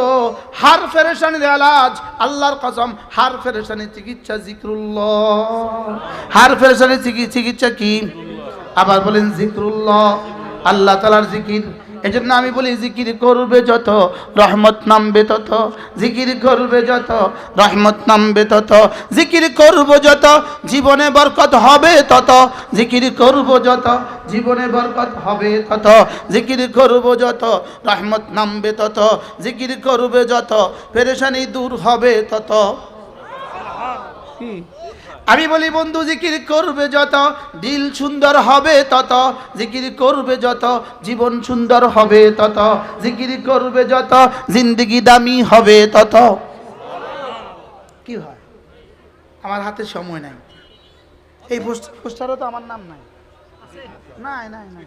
তো হার ফেরেশানির এলাজ আল্লাহর কসম, হার ফেরেশানি চিকিৎসা জিক্রুল্লাহ। হার ফেরেশানি চিকি- চিকিৎসা কি? আবার বলেন জিক্রুল্লাহ, আল্লাহ তালার জিকির। এজন্য আমি বলি, জিকির করবে যত, রহমত নামবে তত, জিকির করবে যত, রহমত নামবে তত, জিকির করব যত, জীবনে বরকত হবে তত, জিকির করব যত, জীবনে বরকত হবে তত, জিকির করব যত, রহমত নামবে তত, জিকির করবে যত, পেরেশানি দূর হবে তত কি? আমি বলি, বন্ধু, জিকির করবে যত, দিল সুন্দর হবে তত, জিকির করবে যত, জীবন সুন্দর হবে তত, জিকির করবে যত, জিন্দগি দামি হবে তত। কি হয়? আমার হাতে সময় নাই। এই পোস্ট- পোস্টারও তো আমার নাম নাই। নাই নাই নাই।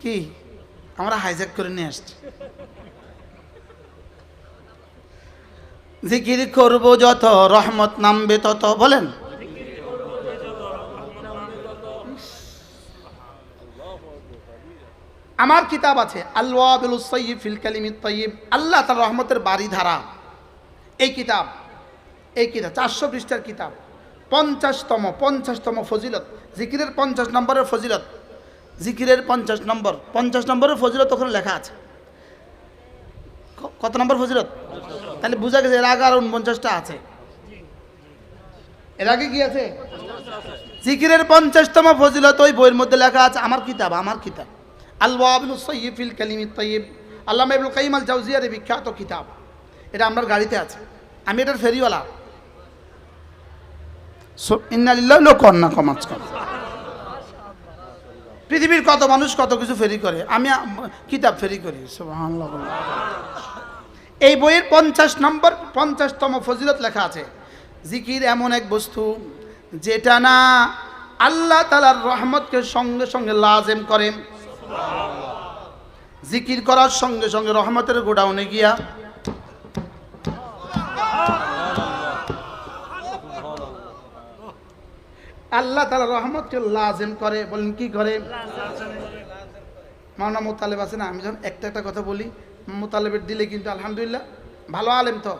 কি? আমরা হাইজ্যাক করে নিয়ে আসছি। জিকির করব যত, রহমত নামবে তত, বলেন। আমার কিতাব আছে আল্লাহ তার রহমতের বাড়ি ধারা এই কিতাব এই কিতাব, চারশো পৃষ্ঠার কিতাব, পঞ্চাশতম পঞ্চাশতম ফজিলত, জিকিরের পঞ্চাশ নম্বরের ফজিলত, জিকিরের পঞ্চাশ নম্বর, পঞ্চাশ নম্বরের ফজিলত ওখানে লেখা আছে। কত নম্বর ফজিলত? তাহলে বোঝা গেছে এর আগে আর উনপঞ্চাশটা আছে। এর আগে কি আছে? জিকিরের পঞ্চাশতম ফজিলত ওই বইয়ের মধ্যে লেখা আছে, আমার কিতাব আমার কিতাব। আল ওয়াবিল সৈয়ফিল কালিমি তৈব আল্লামা ইবুল কাইম আল জাউজিয়ার বিখ্যাত কিতাব। এটা আমার গাড়িতে আছে। আমি এটার ফেরিওয়ালা। ইন্নালিল্লাহ লোক না কম পৃথিবীর কত মানুষ কত কিছু ফেরি করে। আমি কিতাব ফেরি করি। এই বইয়ের পঞ্চাশ নম্বর, পঞ্চাশতম ফজিলত লেখা আছে। জিকির এমন এক বস্তু যেটা না আল্লাহ তালার রহমতকে সঙ্গে সঙ্গে লাজেম করে। জিকির করার সঙ্গে সঙ্গে রহমতের গোডাউনে গিয়া আল্লাহ তালা রহমতকে লাজেম করে। বলেন, কি করে? মাওনা মোতালেব আছে না? আমি যখন একটা একটা কথা বলি মোতালেবের দিলে কিন্তু আলহামদুলিল্লাহ, ভালো আলেম তো।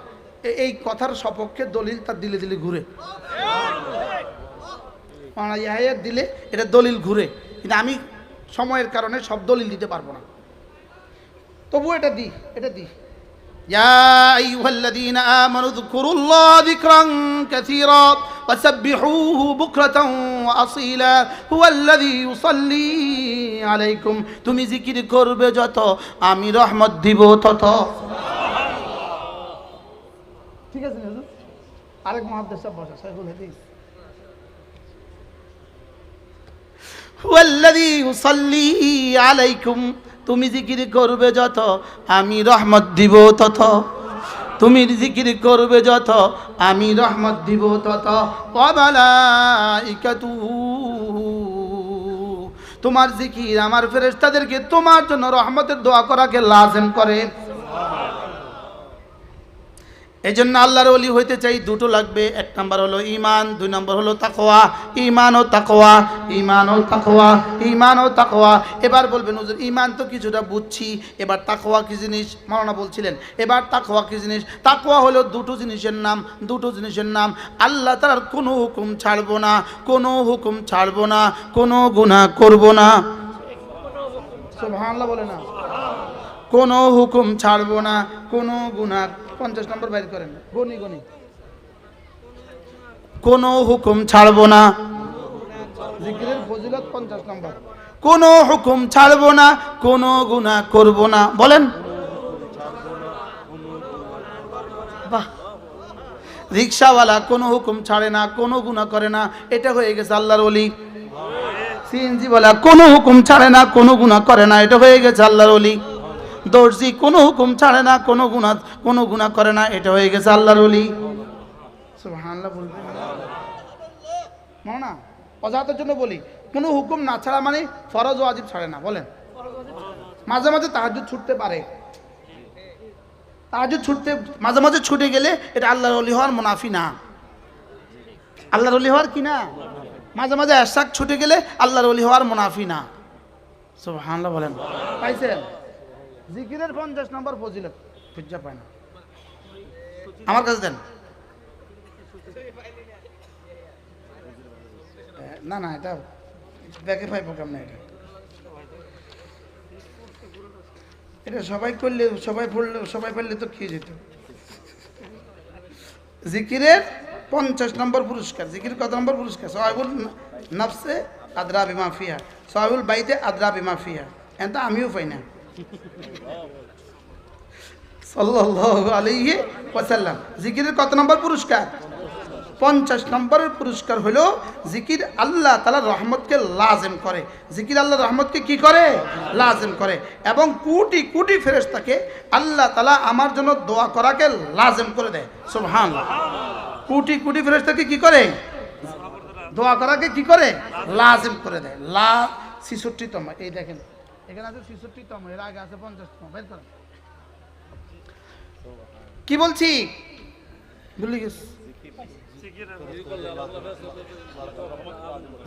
এই কথার সপক্ষে দলিল তার দিলে দিলে ঘুরে। ইয়াহিয়ার দিলে এটা দলিল ঘুরে। কিন্তু আমি সময়ের কারণে সব দলিল দিতে পারব না। তবু এটা দি এটা দি يا أيها الذين آمنوا اذكروا الله ذكرا كثيرا وسبحوه بكرة وأصيلا هو الذي يصلي عليكم তুমি জিকির করবে যত আমি রহমত দিব তত ঠিক আছে হুজুর আরেক মহাদ্দেশ সাহেব বসা সাইফুল হাদিস হুয়াল্লাযী ইউসাল্লি আলাইকুম তুমি জিকির করবে যত, আমি রহমত দিব তত। তুমি জিকির করবে যত, আমি রহমত দিব তত। কবালা তোমার জিকির আমার ফেরেশতাদেরকে তোমার জন্য রহমতের দোয়া করাকে লাজেম করে। এই জন্য আল্লাহর অলি হইতে চাই দুটো লাগবে। এক নম্বর হলো ইমান দুই নম্বর হলো তাকোয়া ইমান ও তাকোয়া ইমান ও তাকোয়া ইমান ও তাকোয়া এবার বলবেন হুজুর ইমান তো কিছুটা বুঝছি এবার তাকোয়া কি জিনিস? মাওলানা বলছিলেন এবার তাকোয়া কি জিনিস? তাকোয়া হলো দুটো জিনিসের নাম দুটো জিনিসের নাম। আল্লাহ তার কোনো হুকুম ছাড়বো না কোনো হুকুম ছাড়বো না কোনো গুনাহ করব না। সুবহানাল্লাহ বলে না। কোনো হুকুম ছাড়বো না, কোনো গুনাহ। পঞ্চাশ নম্বর বাইর করেন। গনি গনি। কোনো হুকুম ছাড়বো না। কোনো হুকুম ছাড়বো না, কোনো গুনাহ করব না। বলেন। বাহ। রিক্সাওয়ালা কোনো হুকুম ছাড়ে না, কোনো গুনাহ করে না। এটা হয়ে গেছে আল্লাহর অলি সিএনজি বলা কোনো হুকুম ছাড়ে না, কোনো গুনাহ করে না। এটা হয়ে গেছে আল্লাহর অলি দর্জি কোনো হুকুম ছাড়ে না কোনো গুণা কোনো গুণা করে না এটা হয়ে গেছে আল্লাহর অলি সুবহানাল্লাহ বলবেন না অজাতের জন্য বলি কোনো হুকুম না ছাড়া মানে ফরজ ও আজিব ছাড়ে না বলেন। মাঝে মাঝে তাহাজুদ ছুটতে পারে। তাহাজুদ ছুটতে মাঝে মাঝে ছুটে গেলে এটা আল্লাহর অলি হওয়ার মুনাফি না। আল্লাহর অলি হওয়ার কি না? মাঝে মাঝে এরশাক ছুটে গেলে আল্লাহর অলি হওয়ার মুনাফি না। সুবহানাল্লাহ বলেন। পাইছেন? জিকিরের পঞ্চাশ নম্বর ফজিলত। খুঁজা পায় না। আমার কাছে দেন। না না এটা ব্যাকে পাইব কেমন এটা? এটা সবাই করলে সবাই পড়লে সবাই পারলে তো খেয়ে যেত। জিকিরের পঞ্চাশ নম্বর পুরস্কার। জিকির কত নম্বর পুরস্কার? সোহাইবুল নফসে আদ্রা বিমা ফিয়া সোহাইবুল বাইতে আদ্রা বিমা ফিয়া এটা আমিও পাই না। আলাইহি ওয়াসাল্লাম। জিকিরের কত নম্বর পুরস্কার? পঞ্চাশ নম্বরের পুরস্কার হলো জিকির আল্লাহ তালা রহমতকে লাজেম করে। জিকির আল্লাহ রহমতকে কি করে? লাজেম করে। এবং কোটি কোটি ফেরেশতাকে আল্লাহ তালা আমার জন্য দোয়া করাকে লাজেম করে দেয়। সুবহান কোটি কোটি ফেরেশতাকে কি করে? দোয়া করাকে কি করে? লাজেম করে দেয়। লা ছিষট্টিতম, এই দেখেন। এখানে আছে ছিষট্টিতম এর আগে আছে পঞ্চাশতম বের করেন কি বলছি?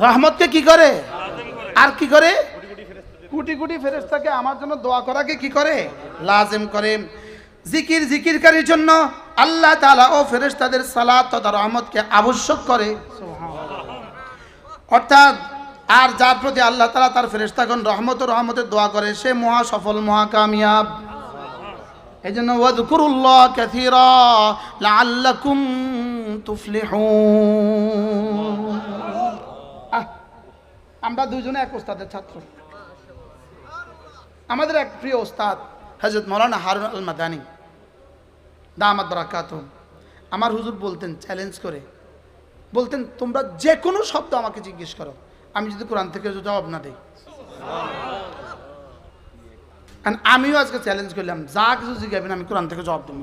রহমতকে কি করে? আর কি করে? কোটি কোটি ফেরেশতাকে আমার জন্য দোয়া করাকে কি করে? লাজেম করে। জিকির জিকিরকারীর জন্য আল্লাহ তাআলা ও ফেরেশতাদের সালাত তথা রহমতকে আবশ্যক করে। অর্থাৎ আর যার প্রতি আল্লাহ তাআলা তার ফেরেশতাগণ রহমত রহমতের দোয়া করে, সে মহা সফল, মহা কামিয়াব। এই জন্য ওয়াদকুরুল্লাহ কাসীরা লাআল্লাকুম তুফলিহুন। আমরা দুজনে এক ওস্তাদের ছাত্র। আমাদের এক প্রিয় ওস্তাদ হজরত মৌলানা হারুন আল মাদানি দামাত বরাকাত আমার হুজুর বলতেন চ্যালেঞ্জ করে, বলতেন, তোমরা যে কোনো শব্দ আমাকে জিজ্ঞেস করো আমি যদি কোরআন থেকে জবাব না দিই। আমিও আজকে চ্যালেঞ্জ করলাম, যা কিছু জিজ্ঞাবেন আমি কোরআন থেকে জবাব দিব।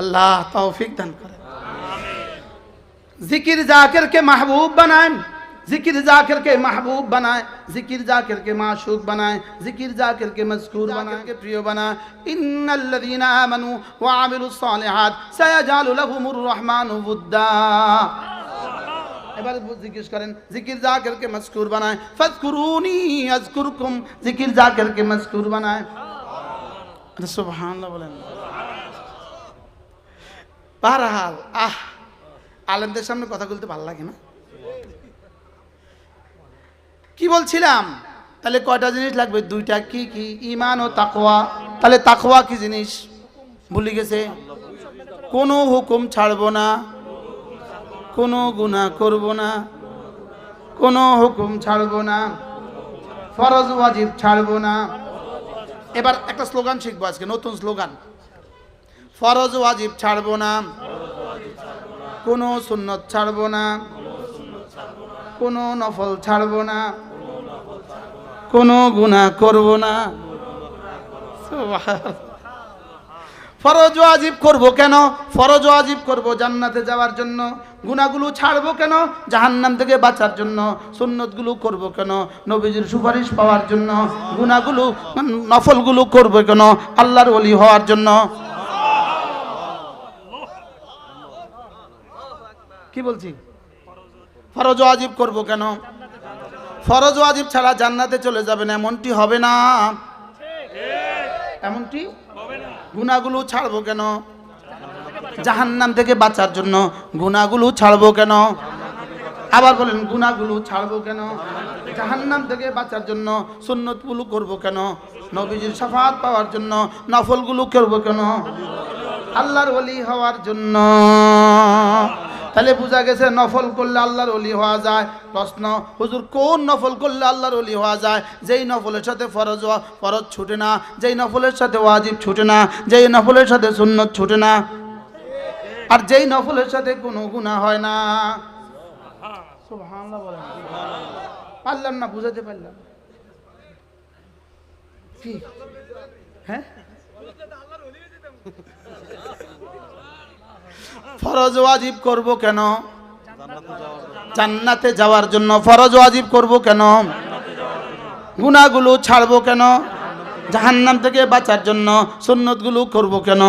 আল্লাহ তৌফিক দান করেন। জিকির জাকেরকে মাহবুব বানান। ذکر جا کر کے محبوب بنائیں ذکر ذاکر کے معشوق بنائیں ذکر ذاکر کے مذکور بنائیں ان الذین آمنوا وعملوا الصالحات سیجال لهم الرحمن ودا۔ এবার জিজ্ঞেস করেন জিকির জাকেরকে মজকুর বানায় ফাজকুরুনি আজকুরকুম জিকির জাকেরকে মজকুর বানায় সুবহানাল্লাহ বলেন সুবহানাল্লাহ আহ আলেমদের সামনে কথা گلتے ভালো লাগে نا۔ কি বলছিলাম? তাহলে কয়টা জিনিস লাগবে? দুইটা কি কি? ইমান ও তাকোয়া তাহলে তাকোয়া কি জিনিস? ভুলে গেছে? কোনো হুকুম ছাড়বো না। কোনো গুনাহ করব না। কোনো হুকুম ছাড়বো না। ফরজ ওয়াজিব ছাড়বো না। এবার একটা স্লোগান শিখব আজকে, নতুন স্লোগান। ফরজ ওয়াজিব ছাড়বো না। কোনো সুন্নত ছাড়বো না। কোনো নফল ছাড়বো না। কোনো গুনাহ করব না। ফরজ ওয়াজিব করব কেন? ফরজ ওয়াজিব করব জান্নাতে যাওয়ার জন্য। গুনাহগুলো ছাড়বো কেন? জাহান্নাম থেকে বাঁচার জন্য। সুন্নতগুলো করব কেন? নবীজির সুপারিশ পাওয়ার জন্য। গুনাহগুলো নফলগুলো করব কেন? আল্লাহর ওলি হওয়ার জন্য। কি বলছি? ফরজ ওয়াজিব করব কেন? ফরজ ওয়াজিব ছাড়া জান্নাতে চলে যাবেন এমনটি হবে না। এমনটি গুনাগুলো ছাড়বো কেন? জাহান্নাম থেকে বাঁচার জন্য গুনাগুলো ছাড়বো কেন? আবার বলেন গুনাগুলো ছাড়বো কেন? জাহান্নাম থেকে বাঁচার জন্য সুন্নতগুলো করব কেন? নবীজির সাফাত পাওয়ার জন্য নফলগুলো করব কেন? আল্লাহর ওলি হওয়ার জন্য। তাহলে বোঝা গেছে নফল করলে আল্লাহর অলি হওয়া যায়। প্রশ্ন, হুজুর, কোন নফল করলে আল্লাহর অলি হওয়া যায়? যেই নফলের সাথে ফরজ ফরজ ছুটে না। যেই নফলের সাথে ওয়াজিব ছুটে না। যেই নফলের সাথে সুন্নত ছুটে না। আর যেই নফলের সাথে কোনো গুণা হয় না। পারলাম না, বুঝাতে পারলাম। কি? হ্যাঁ? ফরজ ওয়াজিব করব কেন? জান্নাতে যাওয়ার জন্য ফরজ ওয়াজিব করব কেন? গুনাহগুলো ছাড়বো কেন? জাহান্নাম থেকে বাঁচার জন্য সুন্নতগুলো করব কেন?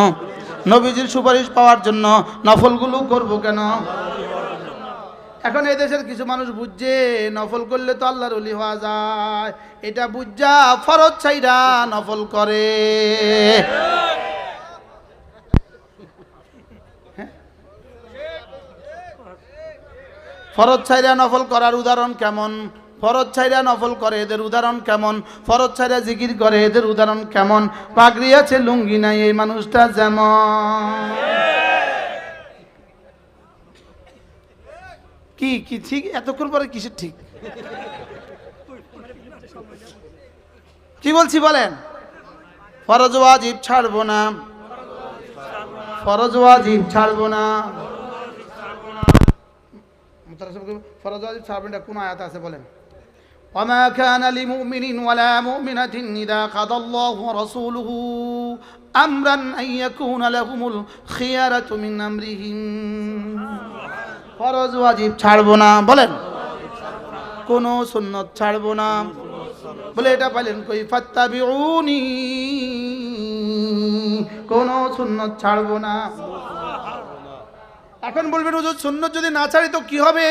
নবীজির সুপারিশ পাওয়ার জন্য নফলগুলো করব কেন? এখন এই দেশের কিছু মানুষ বুঝছে, নফল করলে তো আল্লাহর অলি হওয়া যায়। এটা বুঝা ফরজ চাইরা নফল করে। ফরজ ছাইরা নফল করার উদাহরণ কেমন? ফরজ ছাইরা নফল করে এদের উদাহরণ কেমন? ফরজ ছাইরা জিকির করে এদের উদাহরণ কেমন? পাগড়ি আছে, লুঙ্গি নাই, এই মানুষটা যেমন। কি কি ঠিক? এতক্ষণ পরে কিসের ঠিক? কি বলছি বলেন? ফরজ ওয়াজিব ছাড়বো না। ফরজ ওয়াজিব ছাড়বো না। ফরজ ওয়াজিব ছাড়বেন না কোন আয়াত আছে বলেন وما كان لمؤمن ولا مؤمنة إذا قضى الله ورسوله أمرا أن يكون لهم الخيارة من أمرهم ফরজ ওয়াজিব ছাড়বো না বলেন কোন সুন্নত ছাড়বো না বলে এটা পাইলেন কই ফাত্তাবিউনি কোন সুন্নত ছাড়বো না এখন বলবেন হুজুর সুন্নত যদি না ছাড়ি তো কি হবে?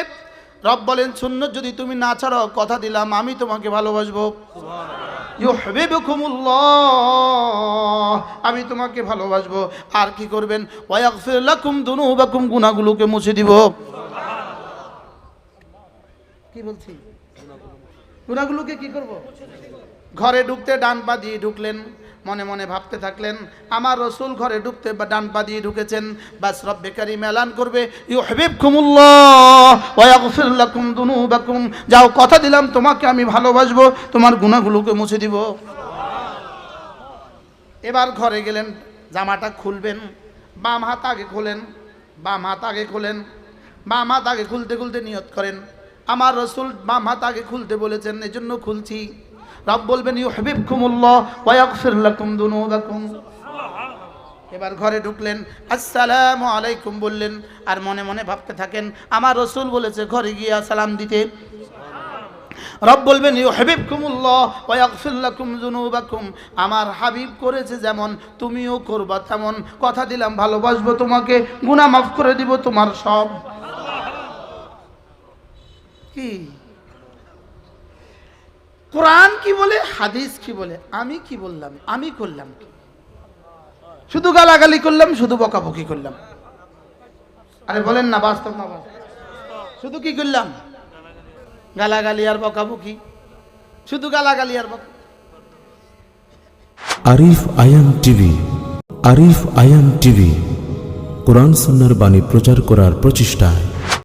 রব বলেন সুন্নত যদি তুমি না ছাড়ো কথা দিলাম আমি তোমাকে ভালোবাসবো। আমি তোমাকে ভালোবাসবো। আর কি করবেন? ওয়াগফির লাকুম দুনুবাকুম গুনাহগুলোকে মুছে দিব। কি বলছি? গুনাহগুলোকে কি করব? ঘরে ঢুকতে ডান পা দিয়ে ঢুকলেন। মনে মনে ভাবতে থাকলেন, আমার রসুল ঘরে ঢুকতে বা ডান পা দিয়ে ঢুকেছেন, বাস রব্বে কারিম মেলান করবে ইউ দুনুবাকুম, যাও কথা দিলাম তোমাকে আমি ভালোবাসবো, তোমার গুণাগুলোকে মুছে দিব। এবার ঘরে গেলেন, জামাটা খুলবেন, বাম হাত আগে খোলেন, বাম হাত আগে খোলেন, বাম হাত আগে খুলতে খুলতে নিয়ত করেন, আমার রসুল বাম হাত আগে খুলতে বলেছেন এই জন্য খুলছি। রব বলবেন ইউ হাবিব কুমুল্লাহ ওয়াগফির লাকুম দুনুবাকুম। এবার ঘরে ঢুকলেন, আসসালামু আলাইকুম বললেন, আর মনে মনে ভাবতে থাকেন, আমার রসুল বলেছে ঘরে গিয়ে সালাম দিতে। রব বলবেন ইউ হাবিব কুমুল্লাহ ওয়াগফিল্লাকুম জুনুবাকুম আমার হাবিব করেছে যেমন, তুমিও করবা তেমন। কথা দিলাম, ভালোবাসবো তোমাকে, গুনাহ মাফ করে দিব তোমার সব। কি? কোরআন কি বলে, হাদিস কি বলে? আমি কি বললাম? আমি করলাম কি? শুধু গালাগালি করলাম, শুধু বকাবকি করলাম। আরে বলেন না, বাস্তব না। শুধু কি করলাম? গালাগালি আর বকাবকি। শুধু গালাগালি আর বকা আরিফ আয়াম টিভি, আরিফ আয়াম টিভি, কোরআন সন্ন্যার বাণী প্রচার করার প্রচেষ্টায়।